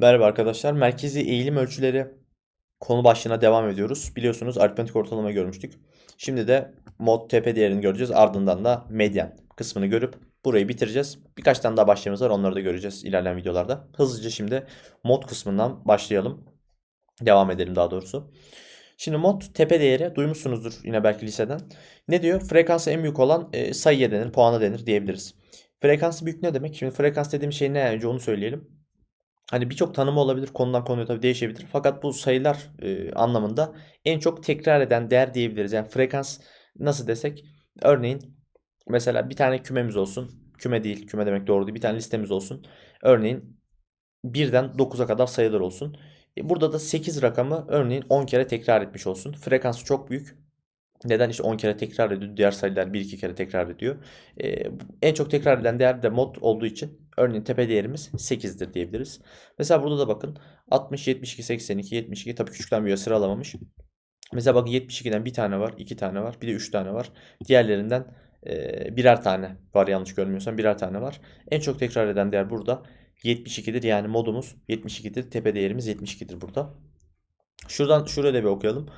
Merhaba arkadaşlar. Merkezi eğilim ölçüleri konu başlığına devam ediyoruz. Biliyorsunuz aritmetik ortalama görmüştük. Şimdi de mod tepe değerini göreceğiz. Ardından da medyan kısmını görüp burayı bitireceğiz. Birkaç tane daha başlığımız var. Onları da göreceğiz ilerleyen videolarda. Hızlıca şimdi mod kısmından başlayalım. Devam edelim daha doğrusu. Şimdi mod tepe değeri duymuşsunuzdur yine belki liseden. Ne diyor? Frekansı en büyük olan e, sayıya denir, puana denir diyebiliriz. Frekansı büyük ne demek? Şimdi frekans dediğim şey ne? Önce onu söyleyelim. Hani birçok tanımı olabilir. Konudan konuya tabii değişebilir. Fakat bu sayılar e, anlamında en çok tekrar eden değer diyebiliriz. Yani frekans nasıl desek? Örneğin mesela bir tane kümemiz olsun. Küme değil, küme demek doğru değil. Bir tane listemiz olsun. Örneğin 1'den 9'a kadar sayılar olsun. E, burada da 8 rakamı örneğin 10 kere tekrar etmiş olsun. Frekansı çok büyük. Neden işte 10 kere tekrar ediyor. Diğer sayılar 1-2 kere tekrar ediyor. Ee, en çok tekrar eden değer de mod olduğu için örneğin tepe değerimiz 8'dir diyebiliriz. Mesela burada da bakın 60, 72, 82, 72 tabii küçükten büyüğe sıralamamış. Mesela bakın 72'den bir tane var, iki tane var, bir de üç tane var. Diğerlerinden e, birer tane var yanlış görmüyorsam birer tane var. En çok tekrar eden değer burada 72'dir. Yani modumuz 72'dir. Tepe değerimiz 72'dir burada. Şuradan şuraya da bir okuyalım.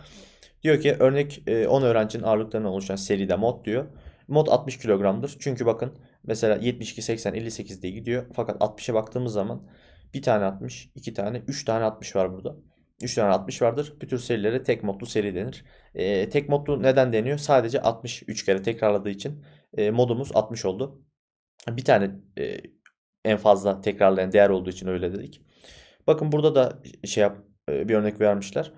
Diyor ki örnek e, 10 öğrencinin ağırlıklarından oluşan seride mod diyor. Mod 60 kilogramdır. Çünkü bakın mesela 72, 80, 58 diye gidiyor. Fakat 60'a baktığımız zaman bir tane 60, iki tane, 3 tane 60 var burada. 3 tane 60 vardır. Bu tür serilere tek modlu seri denir. E, tek modlu neden deniyor? Sadece 60 3 kere tekrarladığı için e, modumuz 60 oldu. Bir tane e, en fazla tekrarlayan değer olduğu için öyle dedik. Bakın burada da şey yap e, bir örnek vermişler.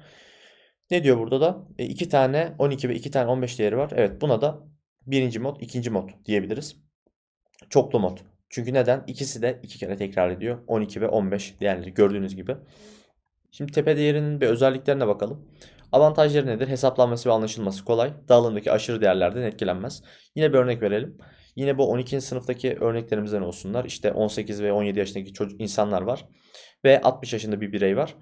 Ne diyor burada da? E, iki tane 12 ve iki tane 15 değeri var. Evet buna da birinci mod, ikinci mod diyebiliriz. Çoklu mod. Çünkü neden? İkisi de iki kere tekrar ediyor. 12 ve 15 değerleri gördüğünüz gibi. Şimdi tepe değerinin bir özelliklerine bakalım. Avantajları nedir? Hesaplanması ve anlaşılması kolay. Dağılımdaki aşırı değerlerden etkilenmez. Yine bir örnek verelim. Yine bu 12. sınıftaki örneklerimizden olsunlar. İşte 18 ve 17 yaşındaki çocuk insanlar var. Ve 60 yaşında bir birey var.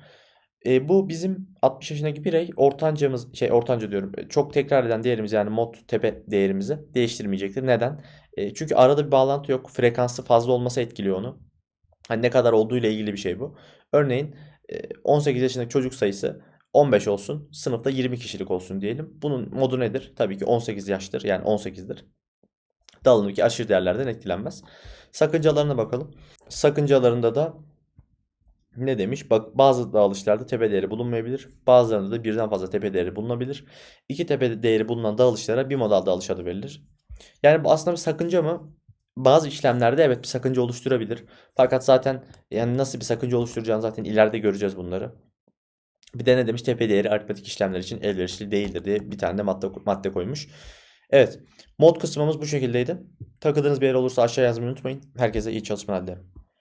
E, bu bizim 60 yaşındaki birey ortancamız şey ortanca diyorum e, çok tekrar eden değerimiz yani mod tepe değerimizi değiştirmeyecektir. Neden? E, çünkü arada bir bağlantı yok. Frekansı fazla olması etkiliyor onu. Hani ne kadar olduğu ile ilgili bir şey bu. Örneğin e, 18 yaşındaki çocuk sayısı 15 olsun. Sınıfta 20 kişilik olsun diyelim. Bunun modu nedir? Tabii ki 18 yaştır. Yani 18'dir. Dağılımdaki aşırı değerlerden etkilenmez. Sakıncalarına bakalım. Sakıncalarında da ne demiş? Bak bazı dağılışlarda tepe değeri bulunmayabilir. Bazılarında da birden fazla tepe değeri bulunabilir. İki tepe değeri bulunan dağılışlara bir modal dağılış adı verilir. Yani bu aslında bir sakınca mı? Bazı işlemlerde evet bir sakınca oluşturabilir. Fakat zaten yani nasıl bir sakınca oluşturacağını zaten ileride göreceğiz bunları. Bir de ne demiş? Tepe değeri aritmetik işlemler için elverişli değildir diye bir tane de madde, madde koymuş. Evet. Mod kısmımız bu şekildeydi. Takıldığınız bir yer olursa aşağı yazmayı unutmayın. Herkese iyi çalışmalar dilerim.